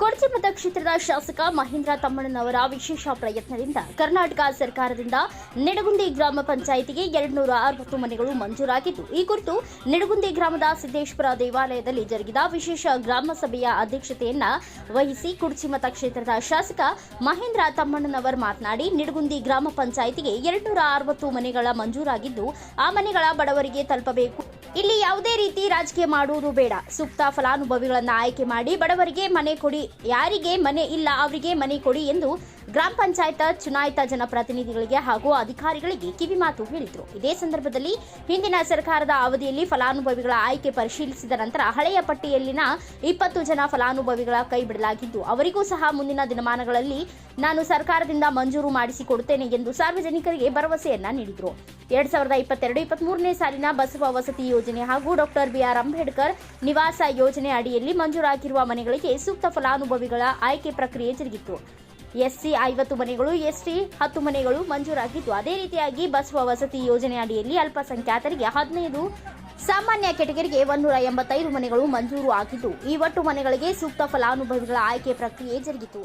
ಕೊಡಚಿ ಕ್ಷೇತ್ರದ ಶಾಸಕ ಮಹೇಂದ್ರ ತಮ್ಮಣ್ಣನವರ ವಿಶೇಷ ಪ್ರಯತ್ನದಿಂದ ಕರ್ನಾಟಕ ಸರ್ಕಾರದಿಂದ ನಿಡಗುಂದಿ ಗ್ರಾಮ ಪಂಚಾಯಿತಿಗೆ ಎರಡ್ನೂರ ಅರವತ್ತು ಮನೆಗಳು ಮಂಜೂರಾಗಿದ್ದು, ಈ ಕುರಿತು ನಿಡಗುಂದಿ ಗ್ರಾಮದ ಸಿದ್ದೇಶ್ವರ ದೇವಾಲಯದಲ್ಲಿ ಜರುಗಿದ ವಿಶೇಷ ಗ್ರಾಮ ಸಭೆಯ ಅಧ್ಯಕ್ಷತೆಯನ್ನ ವಹಿಸಿ ಕುಡಚಿ ಮತಕ್ಷೇತ್ರದ ಶಾಸಕ ಮಹೇಂದ್ರ ತಮ್ಮಣ್ಣನವರ್ ಮಾತನಾಡಿ, ನಿಡಗುಂದಿ ಗ್ರಾಮ ಪಂಚಾಯಿತಿಗೆ ಎರಡ್ನೂರ ಅರವತ್ತು ಮನೆಗಳ ಮಂಜೂರಾಗಿದ್ದು, ಆ ಮನೆಗಳ ಬಡವರಿಗೆ ತಲುಪಬೇಕು. ಇಲ್ಲಿ ಯಾವುದೇ ರೀತಿ ರಾಜಕೀಯ ಮಾಡುವುದು ಬೇಡ. ಸೂಕ್ತ ಫಲಾನುಭವಿಗಳನ್ನು ಆಯ್ಕೆ ಮಾಡಿ ಬಡವರಿಗೆ ಮನೆ ಕೊಡಿ. ಯಾರಿಗೆ ಮನೆ ಇಲ್ಲ, ಅವರಿಗೆ ಮನೆ ಕೊಡಿ ಎಂದು ಗ್ರಾಮ ಪಂಚಾಯತ್, ಚುನಾಯಿತ ಜನಪ್ರತಿನಿಧಿಗಳಿಗೆ ಹಾಗೂ ಅಧಿಕಾರಿಗಳಿಗೆ ಕಿವಿಮಾತು ಹೇಳಿದರು. ಇದೇ ಸಂದರ್ಭದಲ್ಲಿ ಹಿಂದಿನ ಸರ್ಕಾರದ ಅವಧಿಯಲ್ಲಿ ಫಲಾನುಭವಿಗಳ ಆಯ್ಕೆ ಪರಿಶೀಲಿಸಿದ ನಂತರ ಹಳೆಯ ಪಟ್ಟಿಯಲ್ಲಿನ ಇಪ್ಪತ್ತು ಜನ ಫಲಾನುಭವಿಗಳ ಕೈ ಬಿಡಲಾಗಿದ್ದು, ಅವರಿಗೂ ಸಹ ಮುಂದಿನ ದಿನಮಾನಗಳಲ್ಲಿ ನಾನು ಸರ್ಕಾರದಿಂದ ಮಂಜೂರು ಮಾಡಿಸಿಕೊಡುತ್ತೇನೆ ಎಂದು ಸಾರ್ವಜನಿಕರಿಗೆ ಭರವಸೆಯನ್ನ ನೀಡಿದರು. ಎರಡ್ ಸಾವಿರದ ಇಪ್ಪತ್ತೆರಡು, ಇಪ್ಪತ್ಮೂರನೇ ಸಾಲಿನ ಬಸವ ವಸತಿ ಯೋಜನೆ ಹಾಗೂ ಡಾಕ್ಟರ್ ಬಿಆರ್ ಅಂಬೇಡ್ಕರ್ ನಿವಾಸ ಯೋಜನೆ ಅಡಿಯಲ್ಲಿ ಮಂಜೂರಾಗಿರುವ ಮನೆಗಳಿಗೆ ಸೂಕ್ತ ಫಲಾನುಭವಿಗಳ ಆಯ್ಕೆ ಪ್ರಕ್ರಿಯೆ ಜರುಗಿತ್ತು. ಎಸ್ಸಿ ಐವತ್ತು ಮನೆಗಳು, ಎಸ್ಟಿ ಹತ್ತು ಮನೆಗಳು ಮಂಜೂರಾಗಿದ್ದು, ಅದೇ ರೀತಿಯಾಗಿ ಬಸವ ವಸತಿ ಯೋಜನೆ ಅಡಿಯಲ್ಲಿ ಅಲ್ಪಸಂಖ್ಯಾತರಿಗೆ ಹದಿನೈದು ಸಾಮಾನ್ಯ ಕೆಟಗರಿಗೆ ಒಂದೂರ ಎಂಬತ್ತೈದು ಮನೆಗಳು ಮಂಜೂರು ಆಗಿದ್ದು, ಈ ಒಟ್ಟು ಮನೆಗಳಿಗೆ ಸೂಕ್ತ ಫಲಾನುಭವಿಗಳ ಆಯ್ಕೆ ಪ್ರಕ್ರಿಯೆ ಜರುಗಿತು.